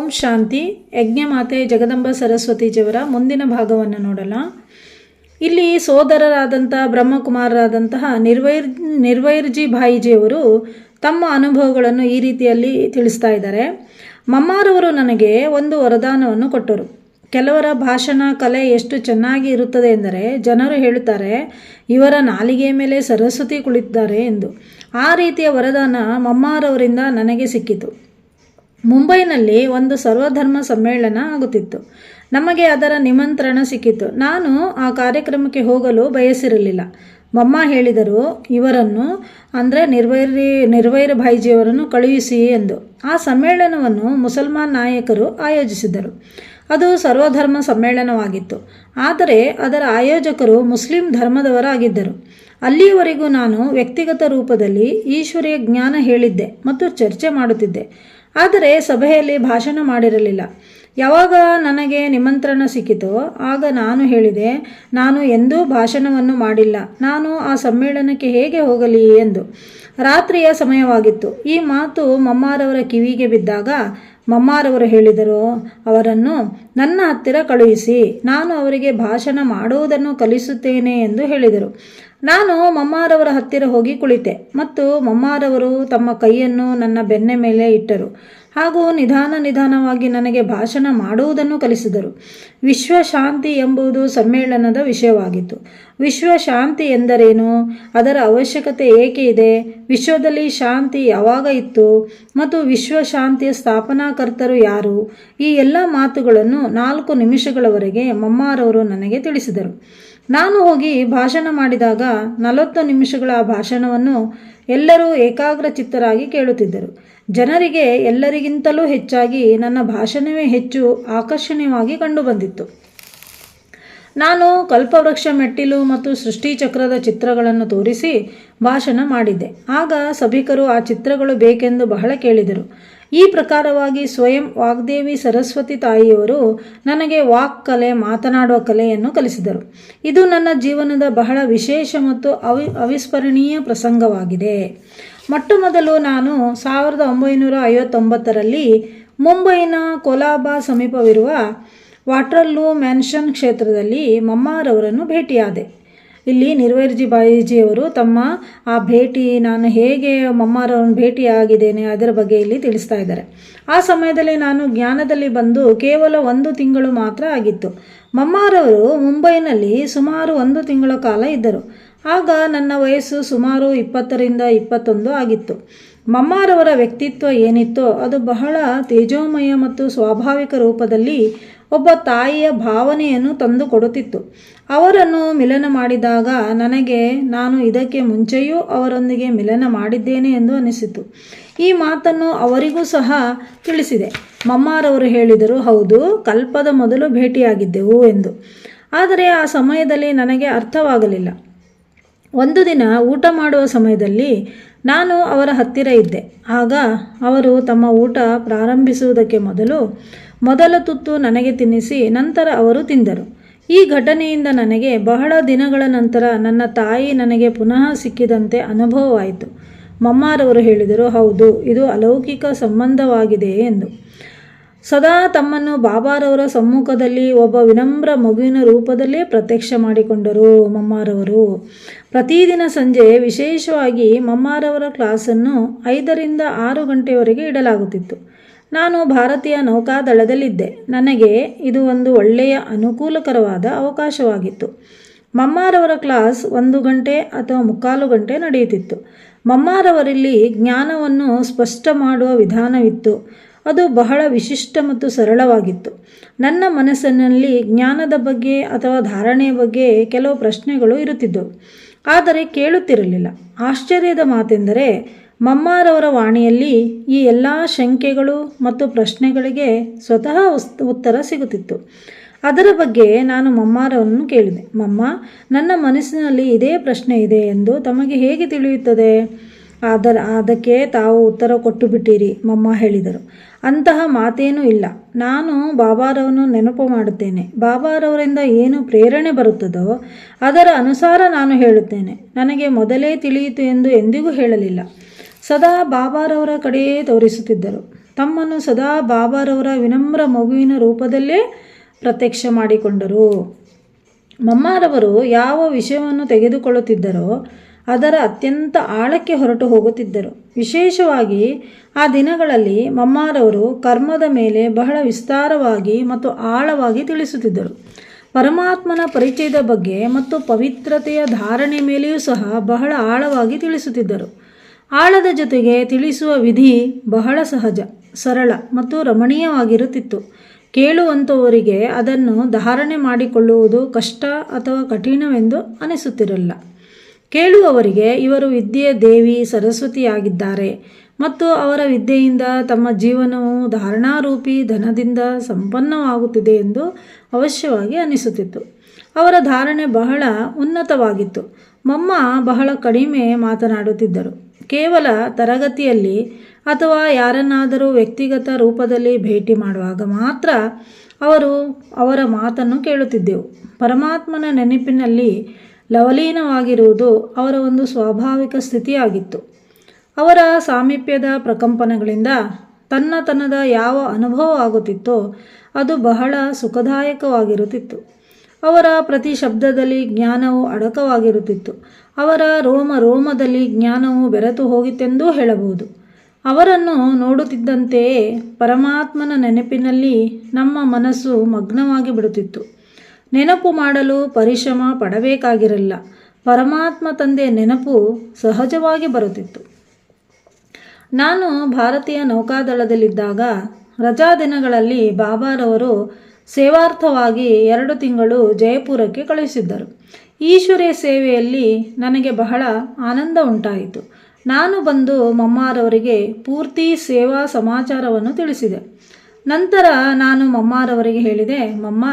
ಓಂ ಶಾಂತಿ. ಯಜ್ಞಮಾತೆ ಜಗದಂಬ ಸರಸ್ವತಿಜಿಯವರ ಮುಂದಿನ ಭಾಗವನ್ನು ನೋಡೋಣ ಇಲ್ಲಿ ಸೋದರರಾದಂಥ ಬ್ರಹ್ಮಕುಮಾರರಾದಂತಹ ನಿರ್ವೈರ್, ನಿರ್ವೈರ್ಜಿ ಭಾಯಿಜಿಯವರು ತಮ್ಮ ಅನುಭವಗಳನ್ನು ಈ ರೀತಿಯಲ್ಲಿ ತಿಳಿಸ್ತಾ ಇದ್ದಾರೆ. ಮಮ್ಮಾರವರು ನನಗೆ ಒಂದು ವರದಾನವನ್ನು ಕೊಟ್ಟರು. ಕೆಲವರ ಭಾಷಣ, ಕಲೆ ಎಷ್ಟು ಚೆನ್ನಾಗಿ ಇರುತ್ತದೆ ಎಂದರೆ ಜನರು ಹೇಳುತ್ತಾರೆ, ಇವರ ನಾಲಿಗೆಯ ಮೇಲೆ ಸರಸ್ವತಿ ಕುಳಿತಿದ್ದಾರೆ ಎಂದು. ಆ ರೀತಿಯ ವರದಾನ ಮಮ್ಮಾರವರಿಂದ ನನಗೆ ಸಿಕ್ಕಿತು. ಮುಂಬೈನಲ್ಲಿ ಒಂದು ಸರ್ವಧರ್ಮ ಸಮ್ಮೇಳನ ಆಗುತ್ತಿತ್ತು. ನಮಗೆ ಅದರ ನಿಮಂತ್ರಣ ಸಿಕ್ಕಿತು. ನಾನು ಆ ಕಾರ್ಯಕ್ರಮಕ್ಕೆ ಹೋಗಲು ಬಯಸಿರಲಿಲ್ಲ. ಮಮ್ಮ ಹೇಳಿದರು, ಇವರನ್ನು ಅಂದರೆ ನಿರ್ವೈರಿ, ನಿರ್ವೈರ ಭಾಯ್ಜಿಯವರನ್ನು ಕಳುಹಿಸಿ ಎಂದು. ಆ ಸಮ್ಮೇಳನವನ್ನು ಮುಸಲ್ಮಾನ್ ನಾಯಕರು ಆಯೋಜಿಸಿದರು ಅದು ಸರ್ವಧರ್ಮ ಸಮ್ಮೇಳನವಾಗಿತ್ತು. ಆದರೆ ಅದರ ಆಯೋಜಕರು ಮುಸ್ಲಿಂ ಧರ್ಮದವರಾಗಿದ್ದರು. ಅಲ್ಲಿಯವರೆಗೂ ನಾನು ವ್ಯಕ್ತಿಗತ ರೂಪದಲ್ಲಿ ಈಶ್ವರಿಯ ಜ್ಞಾನ ಹೇಳಿದ್ದೆ ಮತ್ತು ಚರ್ಚೆ ಮಾಡುತ್ತಿದ್ದೆ. ಆದರೆ ಸಭೆಯಲ್ಲಿ ಭಾಷಣ ಮಾಡಿರಲಿಲ್ಲ. ಯಾವಾಗ ನನಗೆ ನಿಮಂತ್ರಣ ಸಿಕ್ಕಿತೋ ಆಗ ನಾನು ಹೇಳಿದೆ, ನಾನು ಎಂದೂ ಭಾಷಣವನ್ನು ಮಾಡಿಲ್ಲ. ನಾನು ಆ ಸಮ್ಮೇಳನಕ್ಕೆ ಹೇಗೆ ಹೋಗಲಿ ಎಂದು. ರಾತ್ರಿಯ ಸಮಯವಾಗಿತ್ತು. ಈ ಮಾತು ಮಮ್ಮಾರವರ ಕಿವಿಗೆ ಬಿದ್ದಾಗ ಮಮ್ಮಾರವರು ಹೇಳಿದರು, ಅವರನ್ನು ನನ್ನ ಹತ್ತಿರ ಕಳುಹಿಸಿ, ನಾನು ಅವರಿಗೆ ಭಾಷಣ ಮಾಡುವುದನ್ನು ಕಲಿಸುತ್ತೇನೆ ಎಂದು ಹೇಳಿದರು. ನಾನು ಮಮ್ಮಾರವರ ಹತ್ತಿರ ಹೋಗಿ ಕುಳಿತೆ ಮತ್ತು ಮಮ್ಮಾರವರು ತಮ್ಮ ಕೈಯನ್ನು ನನ್ನ ಬೆನ್ನ ಮೇಲೆ ಇಟ್ಟರು. ಹಾಗೂ ನಿಧಾನ ನಿಧಾನವಾಗಿ ನನಗೆ ಭಾಷಣ ಮಾಡುವುದನ್ನು ಕಲಿಸಿದರು. ವಿಶ್ವ ಶಾಂತಿ ಎಂಬುದು ಸಮ್ಮೇಳನದ ವಿಷಯವಾಗಿತ್ತು. ವಿಶ್ವ ಶಾಂತಿ ಎಂದರೇನು? ಅದರ ಅವಶ್ಯಕತೆ ಏಕೆ ಇದೆ? ವಿಶ್ವದಲ್ಲಿ ಶಾಂತಿ ಯಾವಾಗ ಇತ್ತು? ಮತ್ತು ವಿಶ್ವ ಶಾಂತಿಯ ಸ್ಥಾಪನಾಕರ್ತರು ಯಾರು? ಈ ಎಲ್ಲ ಮಾತುಗಳನ್ನು ನಾಲ್ಕು ನಿಮಿಷಗಳವರೆಗೆ ಮಮ್ಮಾರವರು ನನಗೆ ತಿಳಿಸಿದರು. ನಾನು ಹೋಗಿ ಭಾಷಣ ಮಾಡಿದಾಗ ನಲವತ್ತು ನಿಮಿಷಗಳ ಭಾಷಣವನ್ನು ಎಲ್ಲರೂ ಏಕಾಗ್ರಚಿತ್ತರಾಗಿ ಕೇಳುತ್ತಿದ್ದರು. ಜನರಿಗೆ ಎಲ್ಲರಿಗಿಂತಲೂ ಹೆಚ್ಚಾಗಿ ನನ್ನ ಭಾಷಣವೇ ಹೆಚ್ಚು ಆಕರ್ಷಣೀಯವಾಗಿ ಕಂಡುಬಂದಿತ್ತು. ನಾನು ಕಲ್ಪವೃಕ್ಷ ಮೆಟ್ಟಿಲು ಮತ್ತು ಸೃಷ್ಟಿಚಕ್ರದ ಚಿತ್ರಗಳನ್ನು ತೋರಿಸಿ ಭಾಷಣ ಮಾಡಿದ್ದೆ. ಆಗ ಸಭಿಕರು ಆ ಚಿತ್ರಗಳು ಬೇಕೆಂದು ಬಹಳ ಕೇಳಿದರು. ಈ ಪ್ರಕಾರವಾಗಿ ಸ್ವಯಂ ವಾಗ್ದೇವಿ ಸರಸ್ವತಿ ತಾಯಿಯವರು ನನಗೆ ವಾಕ್ ಕಲೆ, ಮಾತನಾಡುವ ಕಲೆಯನ್ನು ಕಲಿಸಿದರು. ಇದು ನನ್ನ ಜೀವನದ ಬಹಳ ವಿಶೇಷ ಮತ್ತು ಅವಿ, ಅವಿಸ್ಮರಣೀಯ ಪ್ರಸಂಗವಾಗಿದೆ. ಮೊಟ್ಟ ಮೊದಲು ನಾನು ಸಾವಿರದ ಒಂಬೈನೂರ ಐವತ್ತೊಂಬತ್ತರಲ್ಲಿ ಮುಂಬೈನ ಕೊಲಾಬಾ ಸಮೀಪವಿರುವ ವಾಟ್ರಲ್ಲೂ ಮ್ಯಾನ್ಷನ್ ಕ್ಷೇತ್ರದಲ್ಲಿ ಮಮ್ಮಾರವರನ್ನು ಭೇಟಿಯಾದೆ. ಇಲ್ಲಿ ನಿರ್ವೈರ್ಜಿ ಬಾಯಿಜಿಯವರು ತಮ್ಮ ಆ ಭೇಟಿ, ನಾನು ಹೇಗೆ ಭೇಟಿ ಭೇಟಿಯಾಗಿದ್ದೇನೆ ಅದರ ಬಗ್ಗೆ ಇಲ್ಲಿ ತಿಳಿಸ್ತಾ ಇದ್ದಾರೆ. ಆ ಸಮಯದಲ್ಲಿ ನಾನು ಜ್ಞಾನದಲ್ಲಿ ಬಂದು ಕೇವಲ ಒಂದು ತಿಂಗಳು ಮಾತ್ರ ಆಗಿತ್ತು. ಮಮ್ಮಾರವರು ಮುಂಬೈನಲ್ಲಿ ಸುಮಾರು ಒಂದು ತಿಂಗಳ ಕಾಲ ಇದ್ದರು. ಆಗ ನನ್ನ ವಯಸ್ಸು ಸುಮಾರು ಇಪ್ಪತ್ತರಿಂದ ಇಪ್ಪತ್ತೊಂದು ಆಗಿತ್ತು. ಮಮ್ಮಾರವರ ವ್ಯಕ್ತಿತ್ವ ಏನಿತ್ತೋ ಅದು ಬಹಳ ತೇಜೋಮಯ ಮತ್ತು ಸ್ವಾಭಾವಿಕ ರೂಪದಲ್ಲಿ ಒಬ್ಬ ತಾಯಿಯ ಭಾವನೆಯನ್ನು ತಂದು ಕೊಡುತ್ತಿತ್ತು ಅವರನ್ನು ಮಿಲನ ಮಾಡಿದಾಗ ನನಗೆ ನಾನು ಇದಕ್ಕೆ ಮುಂಚೆಯೂ ಅವರೊಂದಿಗೆ ಮಿಲನ ಮಾಡಿದ್ದೇನೆ ಎಂದು ಅನಿಸಿತು ಈ ಮಾತನ್ನು ಅವರಿಗೂ ಸಹ ತಿಳಿಸಿದೆ. ಮಮ್ಮಾರವರು ಹೇಳಿದರು, ಹೌದು, ಕಲ್ಪದ ಮೊದಲು ಭೇಟಿಯಾಗಿದ್ದೆವು ಎಂದು. ಆದರೆ ಆ ಸಮಯದಲ್ಲಿ ನನಗೆ ಅರ್ಥವಾಗಲಿಲ್ಲ. ಒಂದು ದಿನ ಊಟ ಮಾಡುವ ಸಮಯದಲ್ಲಿ ನಾನು ಅವರ ಹತ್ತಿರ ಇದ್ದೆ. ಆಗ ಅವರು ತಮ್ಮ ಊಟ ಪ್ರಾರಂಭಿಸುವುದಕ್ಕೆ ಮೊದಲು ಮೊದಲ ತುತ್ತು ನನಗೆ ತಿನ್ನಿಸಿ ನಂತರ ಅವರು ತಿಂದರು. ಈ ಘಟನೆಯಿಂದ ನನಗೆ ಬಹಳ ದಿನಗಳ ನಂತರ ನನ್ನ ತಾಯಿ ನನಗೆ ಪುನಃ ಸಿಕ್ಕಿದಂತೆ ಅನುಭವವಾಯಿತು. ಮಮ್ಮಾರವರು ಹೇಳಿದರು, ಹೌದು, ಇದು ಅಲೌಕಿಕ ಸಂಬಂಧವಾಗಿದೆ ಎಂದು. ಸದಾ ತಮ್ಮನ್ನು ಬಾಬಾರವರ ಸಮ್ಮುಖದಲ್ಲಿ ಒಬ್ಬ ವಿನಮ್ರ ಮಗುವಿನ ರೂಪದಲ್ಲೇ ಪ್ರತ್ಯಕ್ಷ ಮಾಡಿಕೊಂಡರು ಮಮ್ಮಾರವರು. ಪ್ರತಿದಿನ ಸಂಜೆ ವಿಶೇಷವಾಗಿ ಮಮ್ಮಾರವರ ಕ್ಲಾಸನ್ನು ಐದರಿಂದ ಆರು ಗಂಟೆಯವರೆಗೆ ಇಡಲಾಗುತ್ತಿತ್ತು. ನಾನು ಭಾರತೀಯ ನೌಕಾದಳದಲ್ಲಿದ್ದೆ. ನನಗೆ ಇದು ಒಂದು ಒಳ್ಳೆಯ ಅನುಕೂಲಕರವಾದ ಅವಕಾಶವಾಗಿತ್ತು. ಮಮ್ಮಾರವರ ಕ್ಲಾಸ್ ಒಂದು ಗಂಟೆ ಅಥವಾ ಮುಕ್ಕಾಲು ಗಂಟೆ ನಡೆಯುತ್ತಿತ್ತು. ಮಮ್ಮಾರವರಲ್ಲಿ ಜ್ಞಾನವನ್ನು ಸ್ಪಷ್ಟ ಮಾಡುವ ವಿಧಾನವಿತ್ತು. ಅದು ಬಹಳ ವಿಶಿಷ್ಟ ಮತ್ತು ಸರಳವಾಗಿತ್ತು. ನನ್ನ ಮನಸ್ಸಿನಲ್ಲಿ ಜ್ಞಾನದ ಬಗ್ಗೆ ಅಥವಾ ಧಾರಣೆಯ ಬಗ್ಗೆ ಕೆಲವು ಪ್ರಶ್ನೆಗಳು ಇರುತ್ತಿದ್ದವು. ಆದರೆ ಕೇಳುತ್ತಿರಲಿಲ್ಲ. ಆಶ್ಚರ್ಯದ ಮಾತೆಂದರೆ, ಮಮ್ಮಾರವರ ವಾಣಿಯಲ್ಲಿ ಈ ಎಲ್ಲ ಶಂಕೆಗಳು ಮತ್ತು ಪ್ರಶ್ನೆಗಳಿಗೆ ಸ್ವತಃ ಉತ್ತರ ಸಿಗುತ್ತಿತ್ತು. ಅದರ ಬಗ್ಗೆ ನಾನು ಮಮ್ಮಾರವನ್ನು ಕೇಳಿದೆ. ಮಮ್ಮ, ನನ್ನ ಮನಸ್ಸಿನಲ್ಲಿ ಇದೇ ಪ್ರಶ್ನೆ ಇದೆ ಎಂದು ತಮಗೆ ಹೇಗೆ ತಿಳಿಯುತ್ತದೆ? ಅದರ ಅದಕ್ಕೆ ತಾವು ಉತ್ತರ ಕೊಟ್ಟು ಬಿಟ್ಟಿರಿ ಮಮ್ಮ ಹೇಳಿದರು. ಅಂತಹ ಮಾತೇನೂ ಇಲ್ಲ. ನಾನು ಬಾಬಾರವನ್ನು ನೆನಪು ಮಾಡುತ್ತೇನೆ. ಬಾಬಾರವರಿಂದ ಏನು ಪ್ರೇರಣೆ ಬರುತ್ತದೋ, ಅದರ ಅನುಸಾರ ನಾನು ಹೇಳುತ್ತೇನೆ. ನನಗೆ ಮೊದಲೇ ತಿಳಿಯಿತು ಎಂದು ಎಂದಿಗೂ ಹೇಳಲಿಲ್ಲ. ಸದಾ ಬಾಬಾರವರ ಕಡೆಯೇ ತೋರಿಸುತ್ತಿದ್ದರು. ತಮ್ಮನ್ನು ಸದಾ ಬಾಬಾರವರ ವಿನಮ್ರ ಮಗುವಿನ ರೂಪದಲ್ಲೇ ಪ್ರತ್ಯಕ್ಷ ಮಾಡಿಕೊಂಡರು. ಮಮ್ಮಾರವರು ಯಾವ ವಿಷಯವನ್ನು ತೆಗೆದುಕೊಳ್ಳುತ್ತಿದ್ದರೋ ಅದರ ಅತ್ಯಂತ ಆಳಕ್ಕೆ ಹೊರಟು ಹೋಗುತ್ತಿದ್ದರು. ವಿಶೇಷವಾಗಿ ಆ ದಿನಗಳಲ್ಲಿ ಮಮ್ಮಾರವರು ಕರ್ಮದ ಮೇಲೆ ಬಹಳ ವಿಸ್ತಾರವಾಗಿ ಮತ್ತು ಆಳವಾಗಿ ತಿಳಿಸುತ್ತಿದ್ದರು. ಪರಮಾತ್ಮನ ಪರಿಚಯದ ಬಗ್ಗೆ ಮತ್ತು ಪವಿತ್ರತೆಯ ಧಾರಣೆ ಮೇಲೆಯೂ ಸಹ ಬಹಳ ಆಳವಾಗಿ ತಿಳಿಸುತ್ತಿದ್ದರು. ಆಳದ ಜೊತೆಗೆ ತಿಳಿಸುವ ವಿಧಿ ಬಹಳ ಸಹಜ, ಸರಳ ಮತ್ತು ರಮಣೀಯವಾಗಿರುತ್ತಿತ್ತು. ಕೇಳುವಂಥವರಿಗೆ ಅದನ್ನು ಧಾರಣೆ ಮಾಡಿಕೊಳ್ಳುವುದು ಕಷ್ಟ ಅಥವಾ ಕಠಿಣವೆಂದು ಅನಿಸುತ್ತಿರಲ್ಲ. ಕೇಳುವವರಿಗೆ ಇವರು ವಿದ್ಯೆಯ ದೇವಿ, ಸರಸ್ವತಿಯಾಗಿದ್ದಾರೆ ಮತ್ತು ಅವರ ವಿದ್ಯೆಯಿಂದ ತಮ್ಮ ಜೀವನವು ಧಾರಣಾರೂಪಿ ಧನದಿಂದ ಸಂಪನ್ನವಾಗುತ್ತಿದೆ ಎಂದು ಅವಶ್ಯವಾಗಿ ಅನಿಸುತ್ತಿತ್ತು. ಅವರ ಧಾರಣೆ ಬಹಳ ಉನ್ನತವಾಗಿತ್ತು. ಮಮ್ಮ ಬಹಳ ಕಡಿಮೆ ಮಾತನಾಡುತ್ತಿದ್ದರು. ಕೇವಲ ತರಗತಿಯಲ್ಲಿ ಅಥವಾ ಯಾರನ್ನಾದರೂ ವ್ಯಕ್ತಿಗತ ರೂಪದಲ್ಲಿ ಭೇಟಿ ಮಾಡುವಾಗ ಮಾತ್ರ ಅವರು ಅವರ ಮಾತನ್ನು ಕೇಳುತ್ತಿದ್ದೆವು. ಪರಮಾತ್ಮನ ನೆನಪಿನಲ್ಲಿ ಲವಲೀನವಾಗಿರುವುದು ಅವರ ಒಂದು ಸ್ವಾಭಾವಿಕ ಸ್ಥಿತಿಯಾಗಿತ್ತು. ಅವರ ಸಾಮೀಪ್ಯದ ಪ್ರಕಂಪನಗಳಿಂದ ತನ್ನತನದ ಯಾವ ಅನುಭವ ಆಗುತ್ತಿತ್ತೋ ಅದು ಬಹಳ ಸುಖದಾಯಕವಾಗಿರುತ್ತಿತ್ತು. ಅವರ ಪ್ರತಿ ಶಬ್ದದಲ್ಲಿ ಜ್ಞಾನವು ಅಡಕವಾಗಿರುತ್ತಿತ್ತು. ಅವರ ರೋಮ ರೋಮದಲ್ಲಿ ಜ್ಞಾನವು ಬೆರೆತು ಹೋಗಿತ್ತೆಂದೂ ಹೇಳಬಹುದು. ಅವರನ್ನು ನೋಡುತ್ತಿದ್ದಂತೆಯೇ ಪರಮಾತ್ಮನ ನೆನಪಿನಲ್ಲಿ ನಮ್ಮ ಮನಸ್ಸು ಮಗ್ನವಾಗಿ ಬಿಡುತ್ತಿತ್ತು. ನೆನಪು ಮಾಡಲು ಪರಿಶ್ರಮ ಪಡಬೇಕಾಗಿರಲಿಲ್ಲ. ಪರಮಾತ್ಮ ತಂದೆ ನೆನಪು ಸಹಜವಾಗಿ ಬರುತ್ತಿತ್ತು. ನಾನು ಭಾರತೀಯ ನೌಕಾದಳದಲ್ಲಿದ್ದಾಗ ರಜಾ ದಿನಗಳಲ್ಲಿ ಬಾಬಾರವರು ಸೇವಾರ್ಥವಾಗಿ ಎರಡು ತಿಂಗಳು ಜಯಪುರಕ್ಕೆ ಕಳುಹಿಸಿದ್ದರು ಈಶ್ವರ್ಯ ಸೇವೆಯಲ್ಲಿ ನನಗೆ ಬಹಳ ಆನಂದ ಉಂಟಾಯಿತು. ನಾನು ಬಂದು ಮಮ್ಮಾರವರಿಗೆ ಪೂರ್ತಿ ಸೇವಾ ಸಮಾಚಾರವನ್ನು ತಿಳಿಸಿದೆ. ನಂತರ ನಾನು ಮಮ್ಮಾರವರಿಗೆ ಹೇಳಿದೆ, ಮಮ್ಮ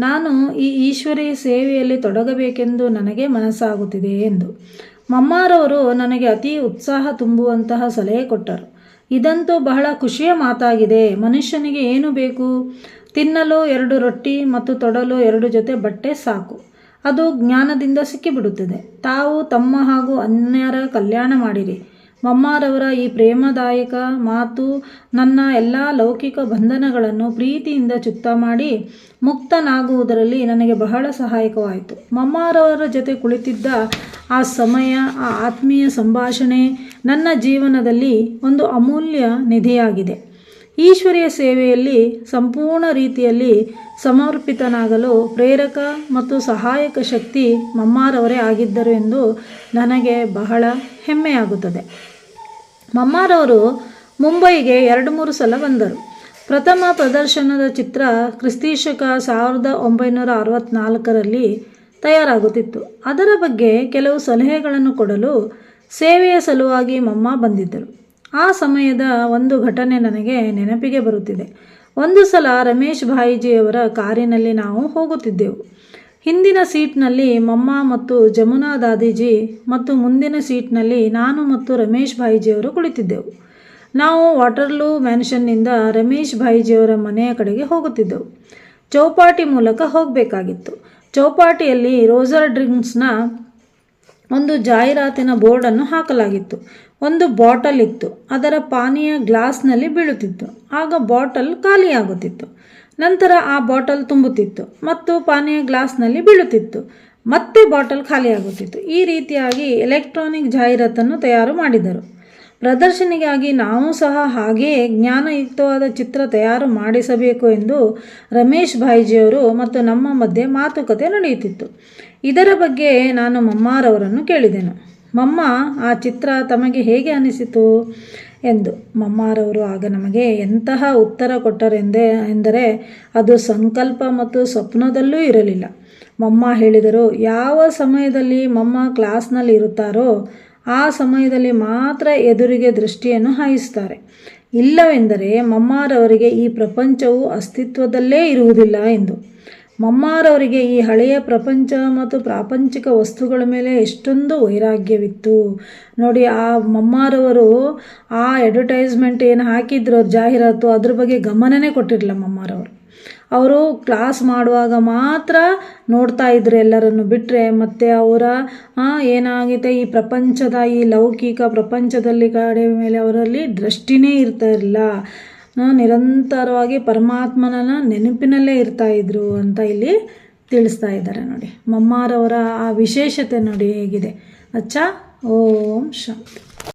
ನಾನು ಈ ಈಶ್ವರಿ ಸೇವೆಯಲ್ಲಿ ತೊಡಗಬೇಕೆಂದು ನನಗೆ ಮನಸ್ಸಾಗುತ್ತಿದೆ ಎಂದು. ಮಮ್ಮಾರವರು ನನಗೆ ಅತಿ ಉತ್ಸಾಹ ತುಂಬುವಂತಹ ಸಲಹೆ ಕೊಟ್ಟರು. ಇದಂತೂ ಬಹಳ ಖುಷಿಯ ಮಾತಾಗಿದೆ. ಮನುಷ್ಯನಿಗೆ ಏನು ಬೇಕು? ತಿನ್ನಲು ಎರಡು ರೊಟ್ಟಿ ಮತ್ತು ತೊಡಲು ಎರಡು ಜೊತೆ ಬಟ್ಟೆ ಸಾಕು. ಅದು ಜ್ಞಾನದಿಂದ ಸಿಕ್ಕಿಬಿಡುತ್ತದೆ. ತಾವು ತಮ್ಮ ಹಾಗೂ ಅನ್ಯರ ಕಲ್ಯಾಣ ಮಾಡಿರಿ. ಮಮ್ಮಾರವರ ಈ ಪ್ರೇಮದಾಯಕ ಮಾತು ನನ್ನ ಎಲ್ಲ ಲೌಕಿಕ ಬಂಧನಗಳನ್ನು ಪ್ರೀತಿಯಿಂದ ಚುಕ್ತ ಮಾಡಿ ಮುಕ್ತನಾಗುವುದರಲ್ಲಿ ನನಗೆ ಬಹಳ ಸಹಾಯಕವಾಯಿತು. ಮಮ್ಮಾರವರ ಜೊತೆ ಕುಳಿತಿದ್ದ ಆ ಸಮಯ, ಆ ಆತ್ಮೀಯ ಸಂಭಾಷಣೆ ನನ್ನ ಜೀವನದಲ್ಲಿ ಒಂದು ಅಮೂಲ್ಯ ನಿಧಿಯಾಗಿದೆ. ಈಶ್ವರಿಯ ಸೇವೆಯಲ್ಲಿ ಸಂಪೂರ್ಣ ರೀತಿಯಲ್ಲಿ ಸಮರ್ಪಿತನಾಗಲು ಪ್ರೇರಕ ಮತ್ತು ಸಹಾಯಕ ಶಕ್ತಿ ಮಮ್ಮಾರವರೇ ಆಗಿದ್ದರು ಎಂದು ನನಗೆ ಬಹಳ ಹೆಮ್ಮೆಯಾಗುತ್ತದೆ. ಮಮ್ಮಾರವರು ಮುಂಬೈಗೆ ಎರಡು ಮೂರು ಸಲ ಬಂದರು. ಪ್ರಥಮ ಪ್ರದರ್ಶನದ ಚಿತ್ರ ಕ್ರಿಸ್ತೀಶಕ ಸಾವಿರದ ಒಂಬೈನೂರ ಅರವತ್ನಾಲ್ಕರಲ್ಲಿ ತಯಾರಾಗುತ್ತಿತ್ತು. ಅದರ ಬಗ್ಗೆ ಕೆಲವು ಸಲಹೆಗಳನ್ನು ಕೊಡಲು ಸೇವೆಯ ಸಲುವಾಗಿ ಮಮ್ಮ ಬಂದಿದ್ದರು. ಆ ಸಮಯದ ಒಂದು ಘಟನೆ ನನಗೆ ನೆನಪಿಗೆ ಬರುತ್ತಿದೆ. ಒಂದು ಸಲ ರಮೇಶ್ ಭಾಯಿಜಿಯವರ ಕಾರಿನಲ್ಲಿ ನಾವು ಹೋಗುತ್ತಿದ್ದೆವು. ಹಿಂದಿನ ಸೀಟ್ನಲ್ಲಿ ಮಮ್ಮ ಮತ್ತು ಜಮುನಾ ದಾದೀಜಿ ಮತ್ತು ಮುಂದಿನ ಸೀಟ್ನಲ್ಲಿ ನಾನು ಮತ್ತು ರಮೇಶ್ ಭಾಯಿಜಿಯವರು ಕುಳಿತಿದ್ದೆವು. ನಾವು ವಾಟರ್ಲೂ ಮ್ಯಾನ್ಷನ್ನಿಂದ ರಮೇಶ್ ಭಾಯಿಜಿಯವರ ಮನೆಯ ಕಡೆಗೆ ಹೋಗುತ್ತಿದ್ದೆವು. ಚೌಪಾಟಿ ಮೂಲಕ ಹೋಗಬೇಕಾಗಿತ್ತು. ಚೌಪಾಟಿಯಲ್ಲಿ ರೋಸರ್ ಡ್ರಿಂಕ್ಸ್ನ ಒಂದು ಜಾಹೀರಾತಿನ ಬೋರ್ಡನ್ನು ಹಾಕಲಾಗಿತ್ತು. ಒಂದು ಬಾಟಲ್ ಇತ್ತು. ಅದರ ಪಾನೀಯ ಗ್ಲಾಸ್ನಲ್ಲಿ ಬೀಳುತ್ತಿತ್ತು. ಆಗ ಬಾಟಲ್ ಖಾಲಿಯಾಗುತ್ತಿತ್ತು. ನಂತರ ಆ ಬಾಟಲ್ ತುಂಬುತ್ತಿತ್ತು ಮತ್ತು ಪಾನೀಯ ಗ್ಲಾಸ್ನಲ್ಲಿ ಬೀಳುತ್ತಿತ್ತು. ಮತ್ತೆ ಬಾಟಲ್ ಖಾಲಿಯಾಗುತ್ತಿತ್ತು. ಈ ರೀತಿಯಾಗಿ ಎಲೆಕ್ಟ್ರಾನಿಕ್ ಜಾಹೀರಾತನ್ನು ತಯಾರು ಮಾಡಿದರು. ಪ್ರದರ್ಶನಿಗಾಗಿ ನಾವು ಸಹ ಹಾಗೆಯೇ ಜ್ಞಾನಯುಕ್ತವಾದ ಚಿತ್ರ ತಯಾರು ಮಾಡಿಸಬೇಕು ಎಂದು ರಮೇಶ್ ಭಾಯ್ಜಿಯವರು ಮತ್ತು ನಮ್ಮ ಮಧ್ಯೆ ಮಾತುಕತೆ ನಡೆಯುತ್ತಿತ್ತು. ಇದರ ಬಗ್ಗೆ ನಾನು ಮಮ್ಮಾರವರನ್ನು ಕೇಳಿದೆನು. ಮಮ್ಮ, ಆ ಚಿತ್ರ ತಮಗೆ ಹೇಗೆ ಅನಿಸಿತು? ಎಂದು ಮಮ್ಮಾರವರು ಆಗ ನಮಗೆ ಎಂತಹ ಉತ್ತರ ಕೊಟ್ಟರೆಂದೇ, ಎಂದರೆ ಅದು ಸಂಕಲ್ಪ ಮತ್ತು ಸ್ವಪ್ನದಲ್ಲೂ ಇರಲಿಲ್ಲ. ಮಮ್ಮ ಹೇಳಿದರು, ಯಾವ ಸಮಯದಲ್ಲಿ ಮಮ್ಮ ಕ್ಲಾಸ್ನಲ್ಲಿ ಇರುತ್ತಾರೋ ಆ ಸಮಯದಲ್ಲಿ ಮಾತ್ರ ಎದುರಿಗೆ ದೃಷ್ಟಿಯನ್ನು ಹಾಯಿಸ್ತಾರೆ ಇಲ್ಲವೆಂದರೆ ಮಮ್ಮಾರವರಿಗೆ ಈ ಪ್ರಪಂಚವು ಅಸ್ತಿತ್ವದಲ್ಲೇ ಇರುವುದಿಲ್ಲ ಎಂದು. ಮಮ್ಮಾರವರಿಗೆ ಈ ಹಳೆಯ ಪ್ರಪಂಚ ಮತ್ತು ಪ್ರಾಪಂಚಿಕ ವಸ್ತುಗಳ ಮೇಲೆ ಎಷ್ಟೊಂದು ವೈರಾಗ್ಯವಿತ್ತು. ನೋಡಿ, ಆ ಮಮ್ಮಾರವರು ಆ ಅಡ್ವರ್ಟೈಸ್ಮೆಂಟ್ ಏನು ಹಾಕಿದ್ರು ಜಾಹೀರಾತು ಅದ್ರ ಬಗ್ಗೆ ಗಮನನೇ ಕೊಟ್ಟಿರಲಿಲ್ಲ ಮಮ್ಮಾರವರು. ಅವರು ಕ್ಲಾಸ್ ಮಾಡುವಾಗ ಮಾತ್ರ ನೋಡ್ತಾ ಇದ್ರು ಎಲ್ಲರನ್ನು ಬಿಟ್ಟರೆ ಮತ್ತು ಅವರ ಏನಾಗಿದೆ ಈ ಪ್ರಪಂಚದ, ಈ ಲೌಕಿಕ ಪ್ರಪಂಚದಲ್ಲಿ ಕಡೆ ಮೇಲೆ ಅವರಲ್ಲಿ ದೃಷ್ಟಿನೇ ಇರ್ತಾ ಇರಲಿಲ್ಲ. ನಿರಂತರವಾಗಿ ಪರಮಾತ್ಮನ ನೆನಪಿನಲ್ಲೇ ಇರ್ತಾ ಇದ್ರು ಅಂತ ಇಲ್ಲಿ ತಿಳಿಸ್ತಾ ಇದ್ದಾರೆ ನೋಡಿ. ಮಮ್ಮಾರವರ ಆ ವಿಶೇಷತೆ ನೋಡಿ ಹೇಗಿದೆ. ಅಚ್ಚ, ಓಂ ಶಾಂತಿ.